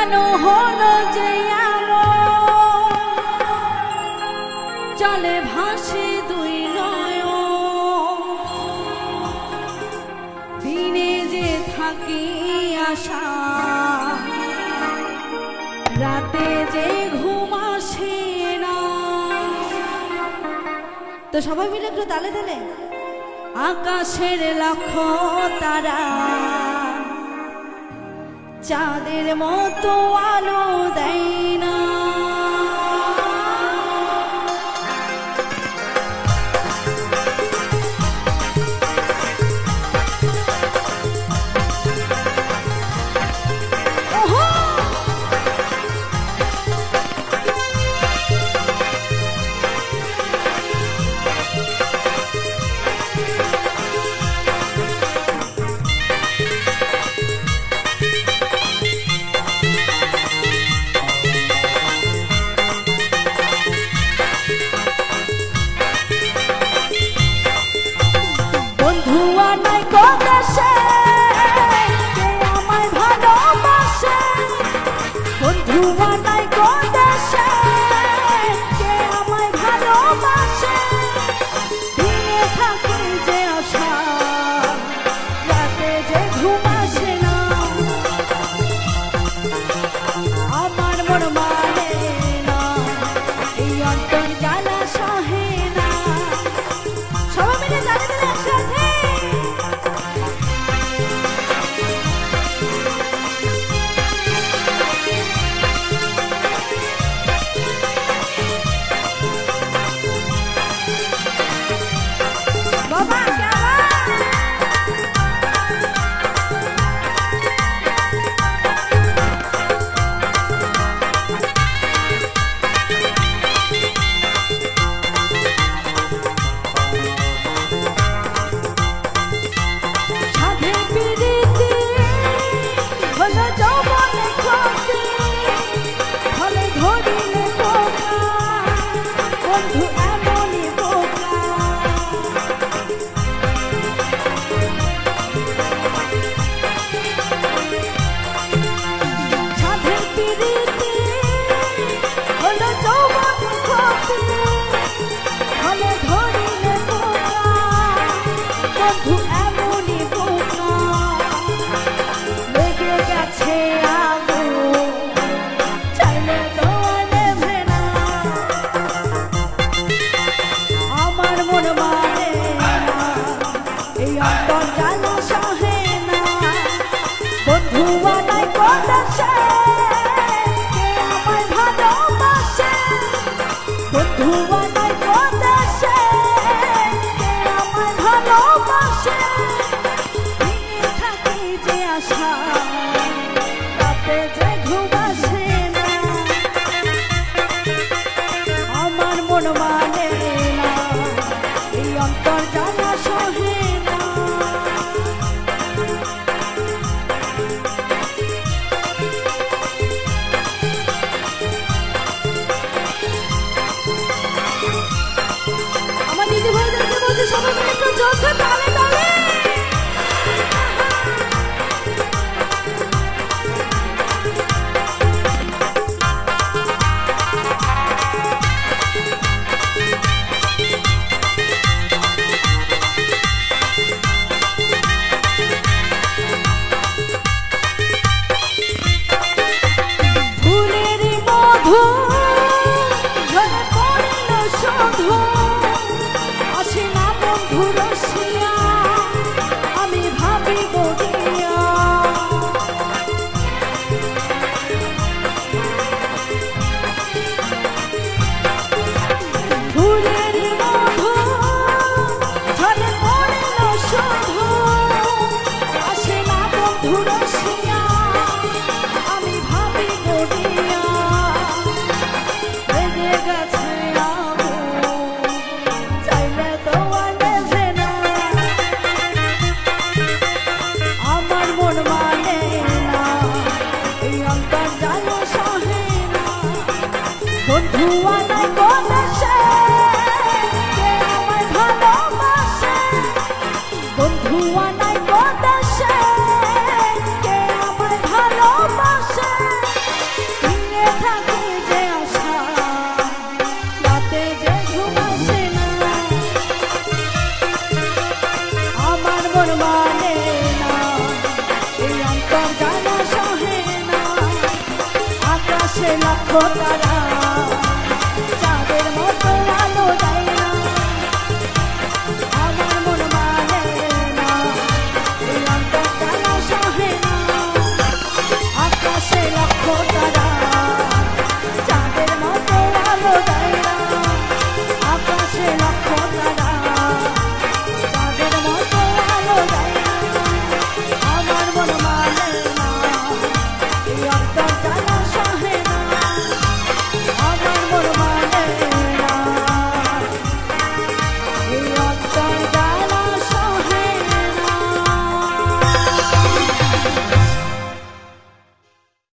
কেন হলো যে চলে ভাসে দুই নয় দিনে যে থাকি আশা, রাতে যে ঘুম আসে না। তো সবাই মিলে একটু তালে তালে, আকাশের লক্ষ তারা। চাঁদের মতো আলো দেয় না। অন্তর জাল জোশ Who? la cotara